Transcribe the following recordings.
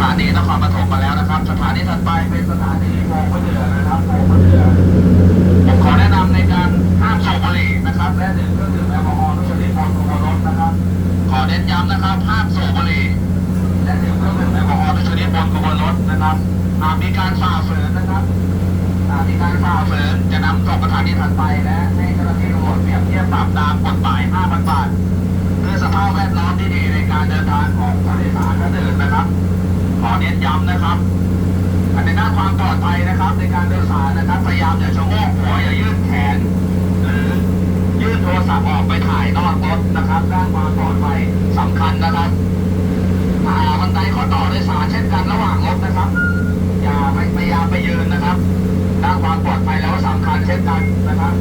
ถานีนครปฐมมาแล้วนะครับ สถานีถัดไปเป็นสถานีโพมะเดือนะครับโพมะเดือผมขอแนะนำในการห้ามสูบบุหรี่นะครับ และดื่มเครื่องดื่มแอลกอฮอล์ทุกชนิดบนขบวนรถนะครับ ขอเน้นย้ำนะครับห้ามสูบบุหรี่และดื่มเครื่องดื่มแอลกอฮอล์ทุกชนิดบนขบวนรถนะครับหากมีการฝ่าฝืนนะครับหากมีการฝ่าฝืนจะนำส่งสถานีถัดไปและให้เจ้าหน้าที่ตำรวจเปรียบเทียบปรับตามกฎหมาย5,000บาทเพื่อสภาพแวดล้อมที่ดีในการเดินทางของผู้โดยสารท่านอื่นนะครับ เน้นย้ำนะครับในด้านความปลอดภัยนะครับ ในการโดยสารนะครับพยายามอย่าชะโงกหัวอย่ายื่นแขนหรือยื่นโทรศัพท์ออกไปถ่ายนอกรถนะครับด้านความปลอดภัยสำคัญนะครับอ่าบันไดข้อต่อโดยสารเช่นกันระหว่างรถนะครับ อย่าไม่พยายามไปยืนนะครับด้านความปลอดภัยแล้วสำคัญเช่นกันนะครับ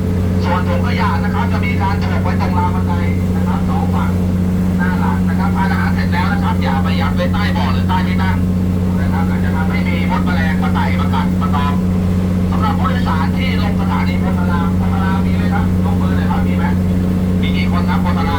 ส่วนถุงขยะนะครับ จะมีการถูกไว้ตรงราวบันไดนะครับสองฝั่งหน้าหลังนะครับทานอาหารเสร็จแล้วนะครับ อย่าไปยัดไว้ใต้เบาะหรือใต้ที่นั่ง บัตรปสำหรับผู้โดยสารที่ลงสถานีโพธารามโพธารามมีเลยครับยกมือเลยครับมีไหมมีกี่คนครับโพธาราม